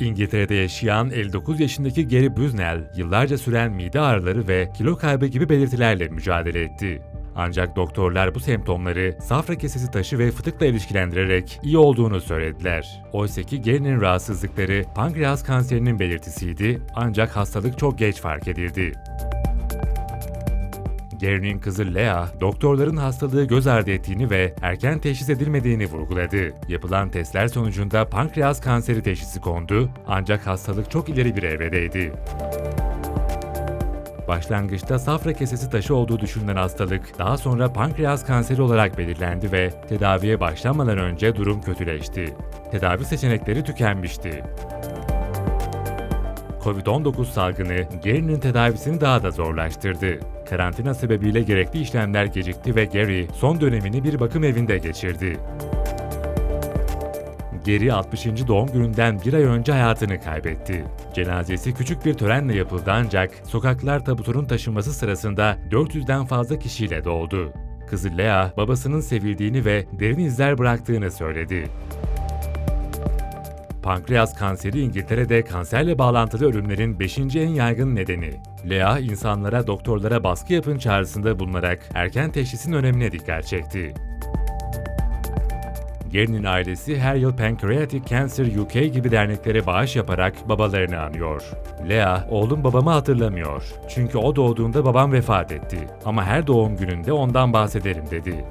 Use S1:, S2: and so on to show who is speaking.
S1: İngiltere'de yaşayan 59 yaşındaki Gary Busnell, yıllarca süren mide ağrıları ve kilo kaybı gibi belirtilerle mücadele etti. Ancak doktorlar bu semptomları safra kesesi taşı ve fıtıkla ilişkilendirerek iyi olduğunu söylediler. Oysa ki Gary'nin rahatsızlıkları pankreas kanserinin belirtisiydi ancak hastalık çok geç fark edildi. Gary'nin kızı Lea, doktorların hastalığı göz ardı ettiğini ve erken teşhis edilmediğini vurguladı. Yapılan testler sonucunda pankreas kanseri teşhisi kondu ancak hastalık çok ileri bir evredeydi. Başlangıçta safra kesesi taşı olduğu düşünülen hastalık daha sonra pankreas kanseri olarak belirlendi ve tedaviye başlanmadan önce durum kötüleşti. Tedavi seçenekleri tükenmişti. Covid-19 salgını Gary'nin tedavisini daha da zorlaştırdı. Karantina sebebiyle gerekli işlemler gecikti ve Gary son dönemini bir bakım evinde geçirdi. Gary 60. doğum gününden bir ay önce hayatını kaybetti. Cenazesi küçük bir törenle yapıldı ancak sokaklar tabutunun taşınması sırasında 400'den fazla kişiyle doldu. Kızı Lea, babasının sevildiğini ve derin izler bıraktığını söyledi. Pankreas kanseri İngiltere'de kanserle bağlantılı ölümlerin 5. en yaygın nedeni. Lea insanlara doktorlara baskı yapın çağrısında bulunarak erken teşhisin önemine dikkat çekti. Gary'nin ailesi her yıl Pancreatic Cancer UK gibi derneklere bağış yaparak babalarını anıyor. Lea, oğlum babamı hatırlamıyor. Çünkü o doğduğunda babam vefat etti. Ama her doğum gününde ondan bahsederim dedi.